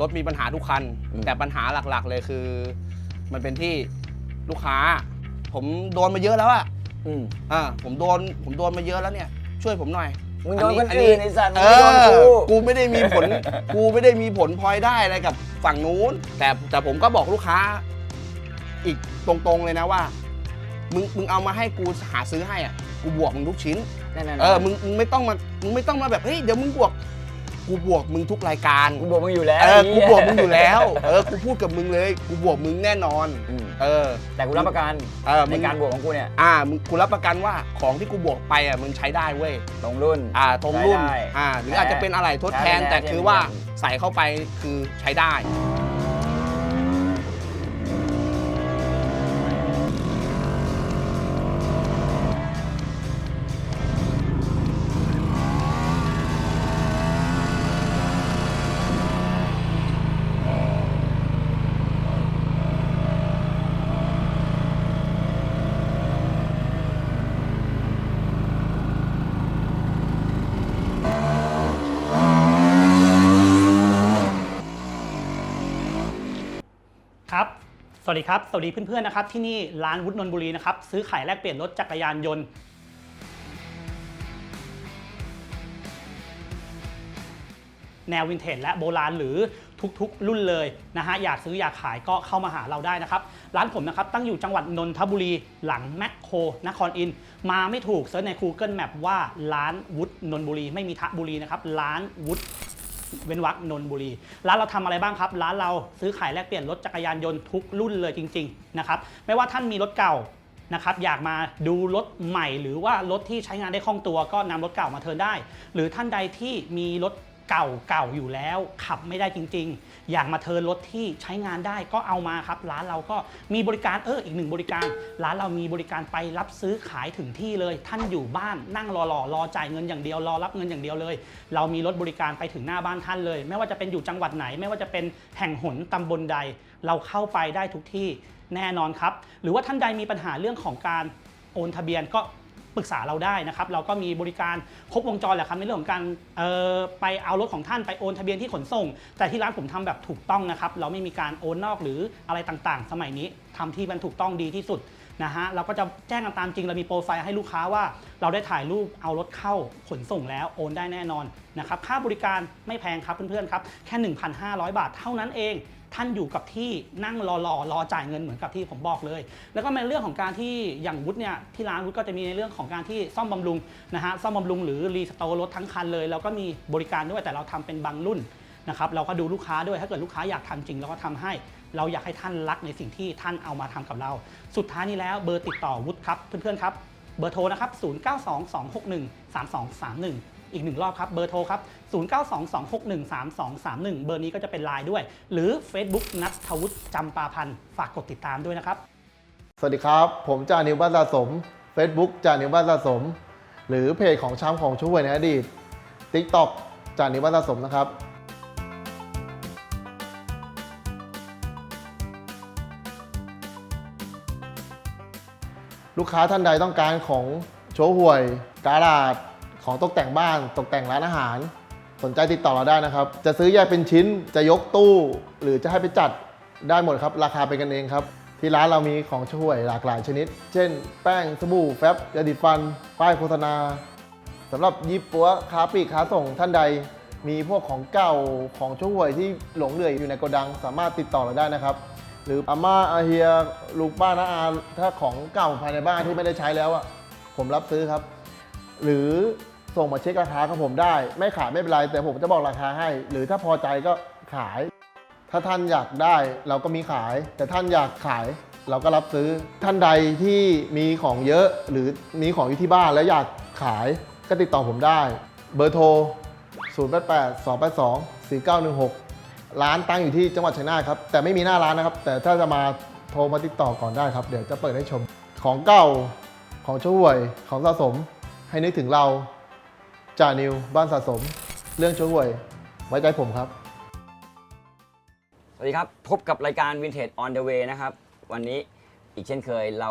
รถมีปัญหาทุกคัน อืม แต่ปัญหาหลักๆ เลยคือ มันเป็นที่ลูกค้า ผมโดนมาเยอะแล้วอะอืมอ่าผมโดนผมโดนมาเยอะแล้วเนี่ย ช่วยผมหน่อยมึงโดนคนอัอื่นไอ้สัตว์มึเองไม่โดนอกูกูไม่ได้มีผล กูไม่ได้มีผลพลอยได้อะไรกับฝั่งนู้น แต่แต่ผมก็บอกลูกค้า อีกตรงๆเลยนะว่า มึงมึงเอามาให้กูหาซื้อให้อะกูบวกมึงทุกชิ้น นั่นๆๆ เออ มึง มึงไม่ต้องมา มึงไม่ต้องมาแบบ เฮ้ย เดี๋ยวมึงบวก กูบวกมึงทุกรายการ กูบอกมึงอยู่แล้วเออไกูบวกมึงอยู่แล้ว เออ กูพูดกับมึงเลย กูบวกมึงแน่นอน อืม เออ แต่กูรับประกันเออในมึงการบวกของกูเนี่ยอ่า มึงกูรับประกันว่าของที่กูบวกไปอะมึงใช้ได้เว้ย ตรงรุ่น อ่า ตรงรุ่น ใช้ได้อ่า หรืออาจจะเป็นอะไรทดแทน ใช้ได้แต่คือว่าใช้ได้ ใส่เข้าไปคือใช้ได้ค สวัสดีครับ สวัสดีเพื่อนๆนะครับที่นี่ร้านวุฒินนบุรีนะครับซื้อขายแลกเปลี่ยนรถจักรยานยนต์ แนววินเทจและโบราณหรือทุกๆ รุ่นเลยนะฮะอยากซื้ออยากขายก็เข้ามาหาเราได้นะครับ ร้านผมนะครับตั้งอยู่จังหวัดนนทบุรีหลังแมคโครนครอิน มาไม่ถูกเซิร์ชใน Google Map ว่าร้านวุฒินนบุรีไม่มีทะบุรีนะครับร้านวุฒิ เว้นวักนนบุรี ร้านเราทำอะไรบ้างครับ ร้านเราซื้อขายแลกเปลี่ยนรถจักรยานยนต์ทุกรุ่นเลยจริงๆนะครับไม่ว่าท่านมีรถเก่านะครับอยากมาดูรถใหม่ หรือว่ารถที่ใช้งานได้คล่องตัวก็นำรถเก่ามาเทิร์นได้ หรือท่านใดที่มีรถ เก่าเก่าอยู่แล้ว ขับไม่ได้จริง ๆ อยากมาเทิร์นรถที่ใช้งานได้ก็เอามาครับ ร้านเราก็มีบริการเอออีกหนึ่งบริการ ร้านเรามีบริการไปรับซื้อขายถึงที่เลย ท่านอยู่บ้านนั่งรอรอรอจ่ายเงินอย่างเดียวรอรับเงินอย่างเดียวเลย เรามีรถบริการไปถึงหน้าบ้านท่านเลย ไม่ว่าจะเป็นอยู่จังหวัดไหน ไม่ว่าจะเป็นแห่งหนตำบลใด เราเข้าไปได้ทุกที่แน่นอนครับ หรือว่าท่านใดมีปัญหาเรื่องของการโอนทะเบียนก็ ปรึกษาเราได้นะครับเราก็มีบริการครบวงจรแหละครับในเรื่องของการเอ่อไปเอารถของท่านไปโอนทะเบียนที่ขนส่ง แต่ที่ร้านผมทำแบบถูกต้องนะครับเราไม่มีการโอนนอกหรืออะไรต่างๆ สมัยนี้ทำที่มันถูกต้องดีที่สุดนะฮะเราก็จะแจ้งกันตามจริงเรามีโปรไฟล์ให้ลูกค้าว่า เราได้ถ่ายรูปเอารถเข้าขนส่งแล้วโอนได้แน่นอนนะครับค่าบริการไม่แพงครับเพื่อนๆครับแค่ 1,500 บาทเท่านั้นเอง ท่านอยู่กับที่นั่งรอรอรอจ่ายเงินเหมือนกับที่ผมบอกเลย แล้วก็ในเรื่องของการที่อย่างวุฒิเนี่ยที่ร้านวุฒิก็จะมีในเรื่องของการที่ซ่อมบำรุงนะฮะซ่อมบำรุงหรือรีสโตร์รถทั้งคันเลยเราก็มีบริการด้วยแต่เราทำเป็นบางรุ่นนะครับเราก็ดูลูกค้าด้วยถ้าเกิดลูกค้าอยากทำจริงเราก็ทำให้ เราอยากให้ท่านรักในสิ่งที่ท่านเอามาทำกับเรา สุดท้ายนี้แล้วเบอร์ติดต่อวุฒิครับเพื่อนๆครับเบอร์โทรนะครับ 0922613231 อีกหนึ่งรอบครับเบอร์โทรครับ 0922613231 เบอร์นี้ก็จะเป็นไลน์ด้วย หรือ Facebook นัทวุฒิจำปาพันธ์ฝากกดติดตามด้วยนะครับ สวัสดีครับ ผมจานิวบ้านสะสม Facebook จานิวบ้านสะสม หรือเพจของช้ำของช่วยในอดีต TikTok จานิวบ้านสะสมนะครับลูกค้าท่านใดต้องการของโชว์ห่วย การาด ของตกแต่งบ้านตกแต่งร้านอาหาร สนใจติดต่อเราได้นะครับ จะซื้อแยกเป็นชิ้นจะยกตู้ หรือจะให้ไปจัดได้หมดครับ ราคาเป็นกันเองครับ ที่ร้านเรามีของช่วยหลากหลายชนิด เช่น แป้งสบู่แฟบยาดิดฟัน ป้ายโฆษณาสำหรับยี่ปัวค้าปลีกค้าส่งท่านใด มีพวกของเก่าของช่วยที่หลงเหลืออยู่ในโกดัง สามารถติดต่อเราได้นะครับ หรืออาม่าอาเฮียลูกป้าน้าอาถ้าของเก่าภายในบ้านที่ไม่ได้ใช้แล้วอะผมรับซื้อครับ หรือ ส่งมาเช็คราคากับผมได้ ไม่ขายไม่เป็นไร แต่ผมจะบอกราคาให้ หรือถ้าพอใจก็ขาย ถ้าท่านอยากได้เราก็มีขาย แต่ท่านอยากขายเราก็รับซื้อท่านใดที่มีของเยอะหรือมีของอยู่ที่บ้านแล้วอยากขายก็ติดต่อผมได้ เบอร์โทร 0 8 8 2 8 2 4 9 1 6 ร้านตั้งอยู่ที่จังหวัดชัยนาทครับ แต่ไม่มีหน้าร้านนะครับ แต่ถ้าจะมาโทรมาติดต่อก่อนได้ครับ เดี๋ยวจะเปิดให้ชมของเก่าของช่วยของสะสมให้นึกถึงเรา จ่านิว บ้านสะสม เรื่องช่วย ไว้ใจผมครับ สวัสดีครับ พบกับรายการ Vintage on the way นะครับ วันนี้อีกเช่นเคยเรา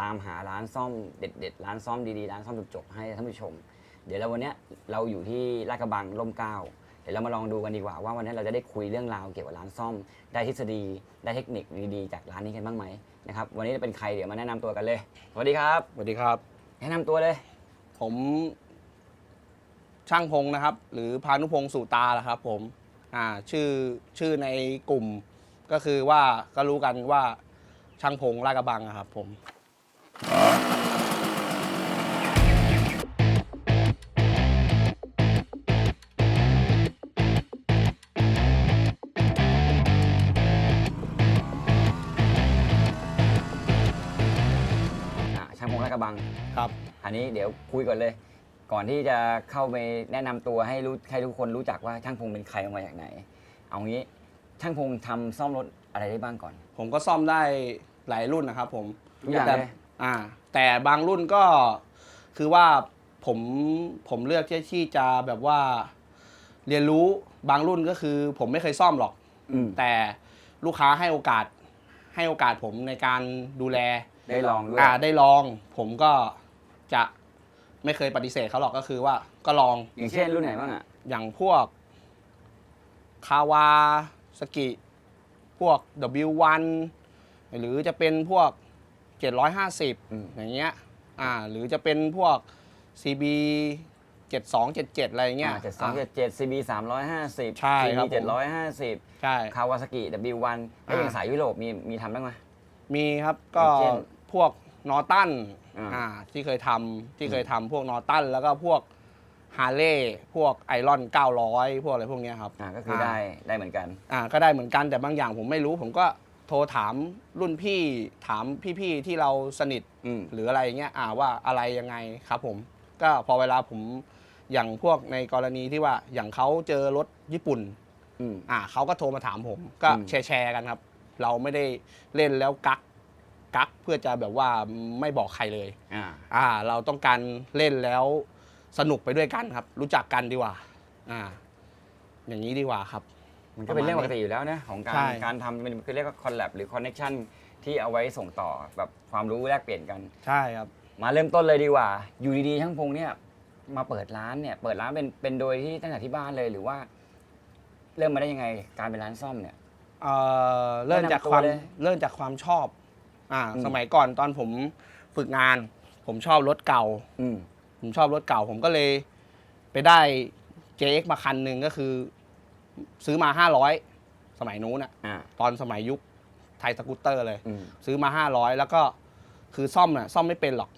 ตามหาร้านซ่อมเด็ดๆ ร้านซ่อมดีๆ ร้านซ่อมจบๆให้ท่านผู้ชม เดี๋ยวแล้ววันเนี้ยเราอยู่ที่ลาดกระบังร่มเกล้าเดี๋ยวเรามาลองดูกันดีกว่าว่าวันนี้เราจะได้คุยเรื่องราวเกี่ยวกับร้านซ่อม ได้ทฤษฎีได้เทคนิคดีๆ จากร้านนี้กันบ้างไหมนะครับวันนี้จะเป็นใครเดี๋ยวมาแนะนำตัวกันเลยสวัสดีครับ สวัสดีครับ แนะนำตัวเลย ผม ช่างพงนะครับ หรือพานุพงศ์สุตาละครับผมอ่าชื่อชื่อในกลุ่มก็คือว่าก็รู้กันว่าช่างพงลาดกระบังอะครับผม อ่าช่างพงลาดกระบัง ครับ อันนี้เดี๋ยวคุยก่อนเลย ก่อนที่จะเข้าไปแนะนำตัวให้รู้ให้ทุกคนรู้จักว่าช่างพงเป็นใครมาจากไหน เอางี้ช่างพงทำซ่อมรถอะไรได้บ้างก่อน ผมก็ซ่อมได้หลายรุ่นนะครับผมทุกอย่างแต่เลย อ่า แต่บางรุ่นก็คือว่าผมผมเลือกที่ที่จะแบบว่าเรียนรู้บางรุ่นก็คือ ผมไม่เคยซ่อมหรอก อืมแต่ลูกค้าให้โอกาสให้โอกาสผมในการดูแล ได้ลองด้วย อ่าได้ลองผมก็จะ ไม่เคยปฏิเสธเขาหรอกก็คือว่าก็ลองอย่างเช่นรุ่นไหนบ้างอะอย่างพวกคาวาสกิพวก W1 หรือจะเป็นพวก 750อืมอย่างเงี้ยอ่าหรือจะเป็นพวก CB 7277 อะไรอย่างเงี้ยเจ็ดสองเจ็ดเจ็ดซีบีสามร้อยห้าสิบใช่ครับผมเจ็ดร้อยห้าสิบใช่คาวาซากิ W1 ไอ้ยอ่าอย่างสายยุโรปมีมีทำบ้างไหมมีครับก็อย่างเช่นพวก นอตันอ่าอ่า ที่เคยทำที่เคยทำพวกนอตันแล้วก็พวกฮาร์เลย์พวกไอรอน 900 พวกอะไรพวกเนี้ยครับ อ่าก็คือได้ได้เหมือนกัน อ่าก็ได้เหมือนกันแต่บางอย่างผมไม่รู้ ผมก็โทรถามรุ่นพี่ถามพี่ๆที่เราสนิทอืม หรืออะไรเงี้ยอ่าว่าอะไรยังไงครับผม ก็พอเวลาผมอย่างพวกในกรณีที่ว่าอย่างเขาเจอรถญี่ปุ่น อืม อ่าเขาก็โทรมาถามผม ก็อืม แชร์แชร์กันครับ เราไม่ได้เล่นแล้วกัก กักเพื่อจะแบบว่าไม่บอกใครเลย อ่า อ่า เราต้องการเล่นแล้วสนุกไปด้วยกันครับ รู้จักกันดีกว่า อ่า อย่างนี้ดีกว่าครับ มันก็เป็นเรื่องปกติอยู่แล้วนะของการใช่ การทำมันคือเรียกว่าคอลแลบหรือคอนเน็ชันที่เอาไว้ส่งต่อแบบความรู้แลกเปลี่ยนกัน ใช่ครับ มาเริ่มต้นเลยดีกว่า อยู่ดีๆช่างพงเนี่ย มาเปิดร้านเนี่ย เปิดร้านเป็นเป็นโดยที่ตั้งแต่ที่บ้านเลยหรือว่า เริ่มมาได้ยังไงการเป็นร้านซ่อมเนี่ย เอ่อเริ่มจากความแนะนำตัวเลย เริ่มจากความชอบ อ่า อืม สมัยก่อนตอนผมฝึกงาน ผมชอบรถเก่า อืม ผมชอบรถเก่า ผมก็เลยไปได้ JX มาคันหนึ่งก็คือ ซื้อมา 500 สมัยนู้นอะอ่า ตอนสมัยยุคไทยสกูตเตอร์เลย อืม ซื้อมา 500 แล้วก็คือซ่อมน่ะซ่อมไม่เป็นหรอก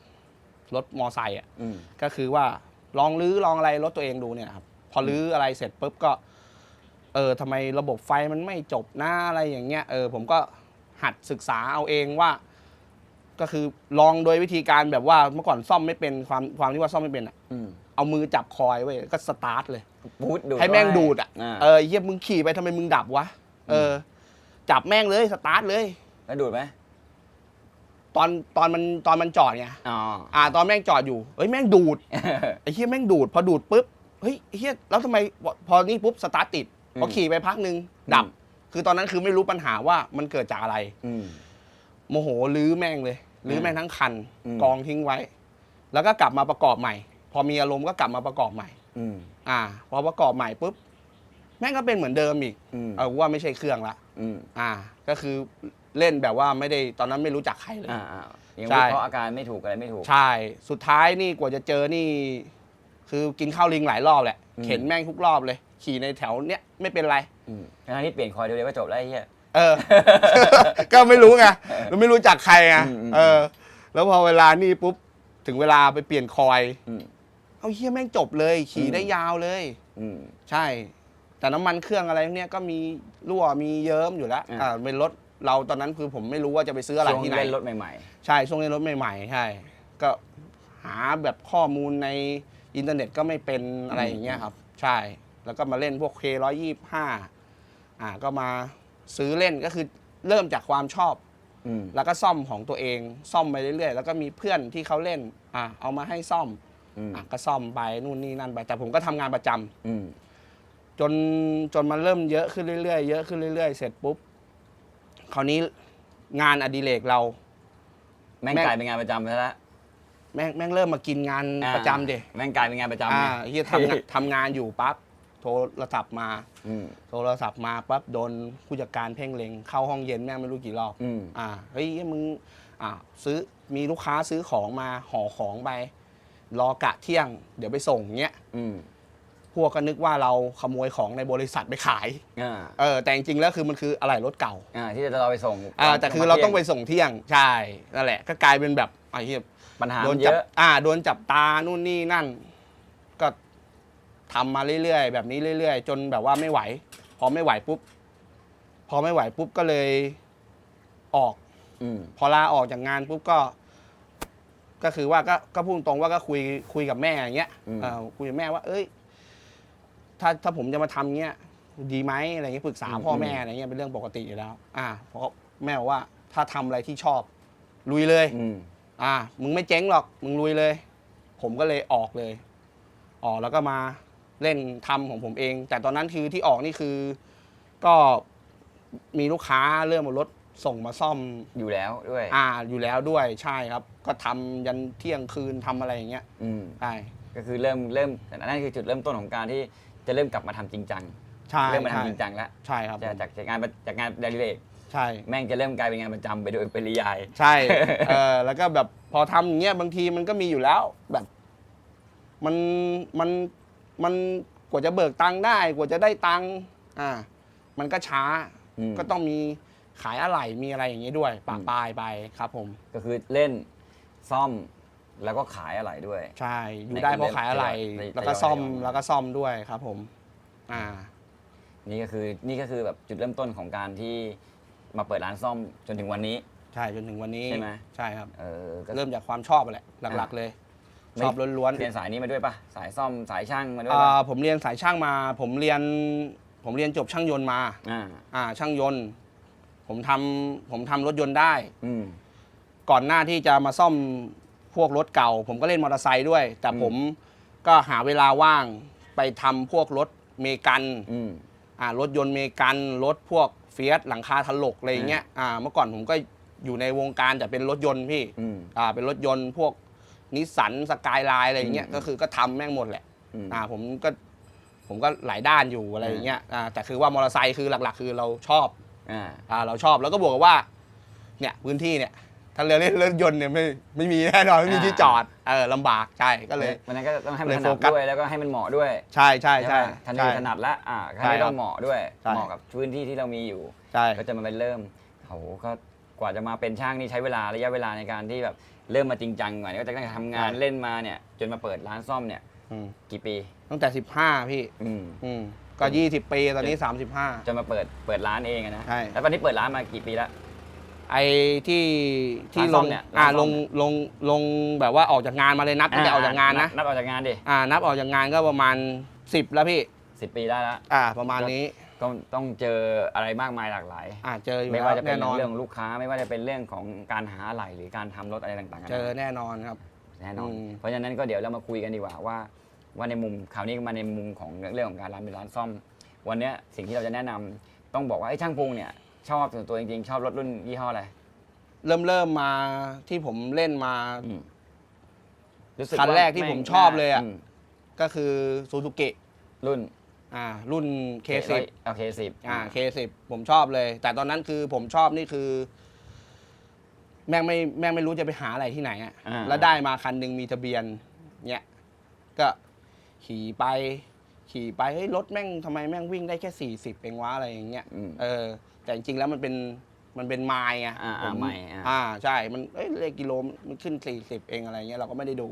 รถมอไซค์อะอืม ก็คือว่าลองรื้อลองอะไรรถตัวเองดูเนี่ยครับ พอรื้ออะไรเสร็จปุ๊บก็ เออทำไมระบบไฟมันไม่จบหน้าอะไรอย่างเงี้ยเออผมก็ หัดศึกษาเอาเองว่า ก็คือลองโดยวิธีการแบบว่าเมื่อก่อนซ่อมไม่เป็นความความที่ว่าซ่อมไม่เป็นอะอืมเอามือจับคอยไว้ก็สตาร์ทเลยบูทดูดให้แม่งดูดอะอ่าเออเยี่ยมึงขี่ไปทำไมมึงดับวะเออ จับแม่งเลยสตาร์ทเลย แล้วดูดไหมตอนตอนมันตอนมันจอดไงอ๋ออ่า ตอนแม่งจอดอยู่เฮ้ยแม่งดูดไอ้เฮียแม่งดูด พอดูดปุ๊บเฮ้ยไอ้เฮียแล้วทำไมพอนี่ปุ๊บสตาร์ทติดพอมขี่ไปพักหนึ่งดับอืม คือตอนนั้นคือไม่รู้ปัญหาว่ามันเกิดจากอะไร อืม โมโหลื้อแม่งเลยลื้อแม่งทั้งคัน อืม กองทิ้งไว้ แล้วก็กลับมาประกอบใหม่ พอมีอารมณ์ก็กลับมาประกอบใหม่ อืม อ่า พอประกอบใหม่ปุ๊บแม่งก็เป็นเหมือนเดิมอีกอืม เออว่าไม่ใช่เครื่องละอืมอ่า ก็คือเล่นแบบว่าไม่ได้ตอนนั้นไม่รู้จักใครเลย อ่าอ่ายังใช่ วิเคราะห์อาการไม่ถูกอะไรไม่ถูก ใช่ สุดท้ายนี่กว่าจะเจอนี่ คือกินข้าวลิงหลายรอบแหละ อืม เข็นแม่งทุกรอบเลย ขี่ในแถวเนี้ยไม่เป็นไรอืมทั้งที่เปลี่ยนคอยเดียวๆก็จบแล้วไอ้เหี้ยเออ ก็ไม่รู้ไงเราไม่รู้จักใครไงอืมอืมเออ แล้วพอเวลานี่ปุ๊บถึงเวลาไปเปลี่ยนคอยอืมเอาเฮียแม่งจบเลย ขี่อืมได้ยาวเลยอืมใช่ แต่น้ำมันเครื่องอะไรพวกเนี้ยก็มีรั่วมีเยิ้มอยู่แล้วอ่าอ่าเป็นรถเราตอนนั้นคือผมไม่รู้ว่าจะไปซื้ออะไรช่วงที่ไหนเล่นรถใหม่ใช่ช่วงนี้รถใหม่ๆใช่ ก็หาแบบข้อมูลในอินเทอร์เน็ตก็ไม่เป็นอะไรอย่างเงี้ยครับ ใช่ แล้วก็มาเล่นพวก K125 อ่าก็มาซื้อเล่นก็คือเริ่มจากความชอบๆอืมแล้วก็ซ่อมของตัวเอง ซ่อมไปเรื่อยๆ แล้วก็มีเพื่อนที่เขาเล่นอ่าเอามาให้ซ่อมอืมอะก็ซ่อมไปนู่นนี่นั่นไป แต่ผมก็ทำงานประจำอืมจนจนมันเริ่มเยอะขึ้นเรื่อยๆเยอะขึ้นเรื่อยๆ เสร็จปุ๊บคราวนี้งานอดิเรกเรา แม่งแม่ง กลายเป็นงานประจำไปแล้วแม่งแม่งเริ่มมากินงานอ่าประจำเด แม่งกลายเป็นงานประจำอ่าไง เฮียทำงาน ทำงานอยู่ปั๊บ โทรศัพท์มา อืม โทรศัพท์มาปั๊บโดนผู้จัดการเพ่งเล็งเข้าห้องเย็นแม่งไม่รู้กี่รอบอืม อ่าเฮ้ยมึงอ่าซื้อมีลูกค้าซื้อของมาห่อของไป รอกะเที่ยง เดี๋ยวไปส่งเงี้ยอืมพวกก็นึกว่าเราขโมยของในบริษัทไปขายอ่าเออแต่จริงๆแล้วคือมันคืออะไรรถเก่า อ่าที่จะเราไปส่งอ่าแต่คือเราต้องไปส่งเที่ยงใช่นั่นแหละ ก็กลายเป็นแบบไอ้เหี้ยปัญหาโดนเยจับอะอ่าโดนจับตานู่นนี่นั่นก็ ทำมาเรื่อยๆ แบบนี้เรื่อยๆ จนแบบว่าไม่ไหว พอไม่ไหวปุ๊บ พอไม่ไหวปุ๊บก็เลยออกอืมพอลาออกจากงานปุ๊บก็ ก็คือว่าก็ก็พูดตรงว่าก็คุยคุยกับแม่อย่างเงี้ยอืมเออคุยกับแม่ว่า เอ้ย ถ้าถ้าผมจะมาทำเงี้ยดีไหมอะไรเงี้ยปรึกษาพ่อแม่อะไรเงี้ยเป็นเรื่องปกติอยู่แล้ว อ่าเพราะแม่บอกว่า ถ้าทำอะไรที่ชอบ ลุยเลยอืมอ่า มึงไม่เจ๊งหรอก มึงลุยเลย ผมก็เลยออกเลย ออกแล้วก็มา เล่นทำของผมเอง แต่ตอนนั้นคือที่ออกนี่คือ ก็มีลูกค้าเริ่มเอารถส่งมาซ่อมอยู่แล้วด้วย อ่าอยู่แล้วด้วยใช่ครับ ก็ทำยันเที่ยงคืนทำอะไรอย่างเงี้ยอืมใช่ก็คือเริ่มเริ่มนั่นคือจุดเริ่มต้นของการที่จะเริ่มกลับมาทำจริงจังใช่เริ่มมาใช่ทำจริงจังแล้วใช่ครับจากผมจากจากงานจากงานเดลิเรกใช่แม่งจะเริ่มกลายเป็นงานประจำไปโดยปริยาย ใช่เออแล้วก็แบบพอทำอย่างเงี้ยบางทีมันก็มีอยู่แล้วแบบ มันมัน มันกว่าจะเบิกตังค์ได้กว่าจะได้ตังค์อ่า มันก็ช้าอืม ก็ต้องมีขายอะไหล่มีอะไรอย่างงี้ด้วยปะปลายไปครับ ผม ก็คือเล่นซ่อมแล้วก็ขายอะไรด้วย ใช่อยู่ได้เพราะขายอะไหล่ในแล้วก็ซ่อมใน แล้วก็ซ่อมด้วยครับ ผม อ่า นี่ก็คือนี่ก็คือแบบจุดเริ่มต้นของการที่มาเปิดร้านซ่อมจนถึงวันนี้ ใช่จนถึงวันนี้ใช่ไหม ใช่ครับ เออก็ เริ่มจากความชอบแหละหลักๆเลยไม่ ชอบล้วนๆเรียนสายนี้มาด้วยปะสายซ่อมสายช่างมาด้วยอ่าปะผมเรียนสายช่างมา ผมเรียน ผมเรียนจบช่างยนต์มาอ่าอ่าช่างยนต์ ผมทำผมทำรถยนต์ได้ อืม ก่อนหน้าที่จะมาซ่อมพวกรถเก่า ผมก็เล่นมอเตอร์ไซค์ด้วย แต่อืม ผมก็หาเวลาว่างไปทำพวกรถเมกันอืม อ่ารถยนต์เมกันรถพวกเฟียสหลังคาถลกอะไรอย่างเงี้ยอ่าเมื่อก่อนผมก็อยู่ในวงการแต่เป็นรถยนต์พี่ อืม อ่าเป็นรถยนต์พวก นิสสันสกายไลน์อะไรอย่างเงี้ยอืมก็คือก็ทำแม่งหมดแหละอืม อ่าผมก็ผมก็หลายด้านอยู่อะไรอย่างเงี้ยอ่าแต่คือว่ามอเตอร์ไซค์คือหลัก ๆ คือเราชอบอ่า อ่าเราชอบแล้วก็บวกกับว่า เนี่ยพื้นที่เนี่ย ถ้าเรือเล่นรถยนต์เนี่ยไม่ไม่มีแน่นอนไม่มีที่จอดเออลำบากใช่ก็เลย วันนั้นก็ต้องให้มันเลถยนัโฟดกัส ด้วยแล้วก็ให้มันเหมาะด้วยใช่ใช่ใช่ไหมทันทีใช่ถนัดละอ่าใช่ให้ครับต้องเหมาะด้วยใช่ เหมาะกับพื้นที่ที่เรามีอยู่ ใช่ ก็จะมาเป็นเริ่มโหก็ กว่าจะมาเป็นช่างนี่ใช้เวลาระยะเวลาในการที่แบบเริ่มมาจริงจังก่อนก็จะตั้งแต่ทำงานเล่นมาเนี่ยจนมาเปิดร้านซ่อมเนี่ยอืมกี่ปี ตั้งแต่สิบห้าพี่ อืม อืม ก็ยี่สิบปีตอนนี้สามสิบห้า จนมาเปิดเปิดร้านเองอะนะใช่ แล้วตอนนี้เปิดร้านมากี่ปีแล้ว ไอ้ที่ที่ร้านลซ่องมเนี่ยอ่าร้านซ่ลอมงลงลงแบบว่าออกจากงานมาเลยนับตั้งแต่ออกจากงานนะนับออกจากงานดิอ่านับออกจากงานก็ประมาณสิบแล้วพี่ สิบปีได้แล้วอ่า ประมาณนี้ ก็ต้องเจออะไรมากมายหลากหลาย อ่าเจออยู่ไม่แล้วว่าจะเป็นแน่นอนเรื่องของลูกค้าไม่ว่าจะเป็นเรื่องของการหาอะไหล่หรือการทำรถอะไรต่างๆเจอแน่นอนครับ แน่นอนอืม เพราะฉะนั้นก็เดี๋ยวเรามาคุยกันดีกว่าว่า ว่าในมุมคราวนี้มาในมุมของเรื่องของการร้านเป็นร้านซ่อม วันเนี้ยสิ่งที่เราจะแนะนำต้องบอกว่าไอ้ช่างพงเนี่ยชอบส่วนตัวจริงๆ ชอบรถรุ่นยี่ห้ออะไรเริ่มเริ่มมาที่ผมเล่นมา อืมรู้สึกคันว่าแรกที่ผมชอบเลยอะ มก็คือซูซูกิรุ่น อ่ารุ่น K10 โอเคสิบอ่า K10 ผมชอบเลย แต่ตอนนั้นคือผมชอบนี่คือ แม่งไม่แม่งไม่รู้จะไปหาอะไรที่ไหนอะาแล้วได้มาคันหนึ่งมีทะเบียนเนี่ยก็ขี่ไป ขี่ไปเฮ้ยรถแม่งทำไมแม่งวิ่งได้แค่ 40เองวะอะไรอย่างเงี้ยอืม เออ แต่จริงๆแล้วมันเป็นมันเป็นไมล์ไงอ่าผอ่าไมล์อ่า อ่าใช่ มันเอ้ยเลขกิโลมันขึ้น 40 เองอะไรเงี้ยเราก็ไม่ได้ดู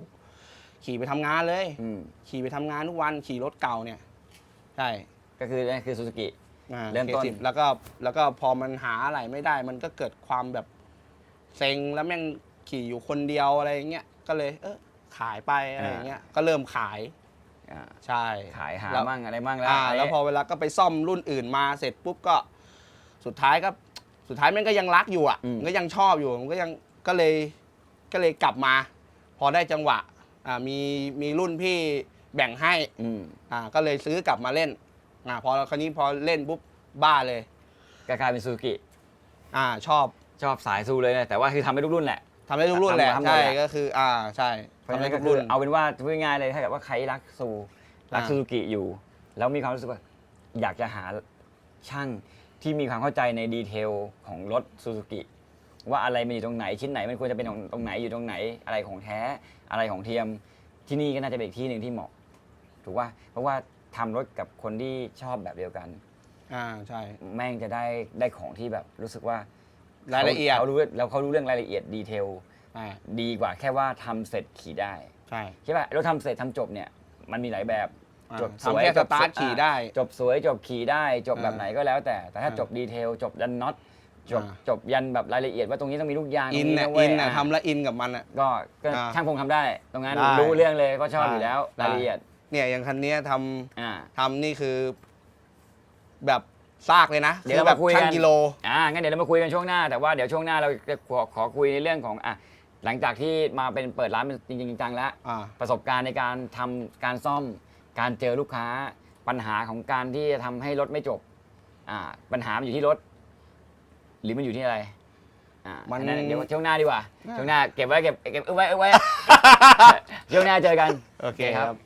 ขี่ไปทำงานเลย อืม ขี่ไปทำงานทุกวันขี่รถเก่าเนี่ย ใช่ก็คือนั่นคือซูซูกิ อ่า เริ่มต้น K10 แล้วก็แล้วก็พอมันหาอะไรไม่ได้ มันก็เกิดความแบบเซ็งแล้วแม่งขี่อยู่คนเดียวอะไรอย่างเงี้ยก็เลยเออขายไปอะไรอย่างเงี้ยก็เริ่มขายอ่าใช่ขายหาแล้วมั่งอะไรมั่งแล้วอ่าแล้วพอเวลาก็ไปซ่อมรุ่นอื่นมาเสร็จปุ๊บก็ สุดท้ายก็สุดท้ายแม่งก็ยังรักอยู่อะมันก็ยังชอบอยู่มันก็ยังก็เลยก็เลยกลับมา พอได้จังหวะอ่ามีมีรุ่นพี่ แบ่งให้อืมอ่าก็เลยซื้อกลับมาเล่นอ่าพอคราวนี้พอเล่นปุ๊บบ้าเลยก็กลายเป็นซูซูกิ อ่าชอบชอบสายซูเลยนะแต่ว่าคือทำให้ทุกรุ่นแหละ ทำได้ทุกรุ่นแหละทำหมดใช่แหละ ก็คืออ่าใช่เพราะฉะทำนั้ได้นก็ทุกคืรุ่อนเอาเป็นว่าพูดง่ายๆเลยถ้าเกิดว่าใครรักซูรักอ่า ซูซูกิอยู่ แล้วมีความรู้สึกว่าอยากจะหาช่างที่มีความเข้าใจในดีเทลของรถซูซูกิว่าอะไรมันอยู่ตรงไหนชิ้นไหนมันควรจะเป็นของตรงไหนอยู่ตรงไหนอะไรของแท้อะไรของเทียมที่นี่ก็น่าจะเป็นอีกที่หนึ่งที่เหมาะ ถูกว่าเพราะว่าทำรถกับคนที่ชอบแบบเดียวกัน อ่าใช่ แม่งจะได้ได้ของที่แบบรู้สึกว่ารายละเอียด เขารู้แล้วเขารู้เรื่องรายละเอียดดีเทลอ่าดีกว่าแค่ว่าทำเสร็จขี่ได้ใช่ใช่ป่ะรถทำเสร็จทำจบเนี่ยมันมีหลายแบบ อ่าจบสวยทำแค่จสบตาร์ทขี่ได้ จบสวยจบขี่ได้จบแบบอ่าไหนก็แล้วแต่ แต่ถ้าอ่าจบดีเทลจบยันน็อตจบอ่า จบยันแบบรายละเอียดว่าตรงนี้ต้องมีลูกยางอินตรงน่ะเว้อิยนน่ะอ่าทำแล้วอินกับมันอะ ก็ก็อ่าช่างพงทำได้ ตรงนั้นได้รู้เรื่องเลยก็ชอบได้อยู่แล้วได้ รายละเอียด เนี่ยอย่างคันเนี้ยทำอ่าทำนี่คือ แบบซากเลยนะเดี๋ยวคือเราแบมาบคุยช่างกันกิโล อ่างั้นเดี๋ยวเรามาคุยกันช่วงหน้าแต่ว่าเดี๋ยวช่วงหน้าเราจะขอขอคุยในเรื่องของอะหลังจากที่มาเป็นเปิดร้านเป็นจริงๆจังๆแล้ว อ่า ประสบการณ์ในการทำการซ่อม การเจอลูกค้า ปัญหาของการที่จะทำให้รถไม่จบ อ่า ปัญหามันอยู่ที่รถ หรือมันอยู่ที่อะไร อ่ามันอันนั้นเดี๋ยวช่วงหน้าดีกว่าอ่า ช่วงหน้าเก็บไว้เก็บเก็บเอาไว้เอาไว้ ช่วงหน้าเจอกันโอเคโอเคคครัรับบ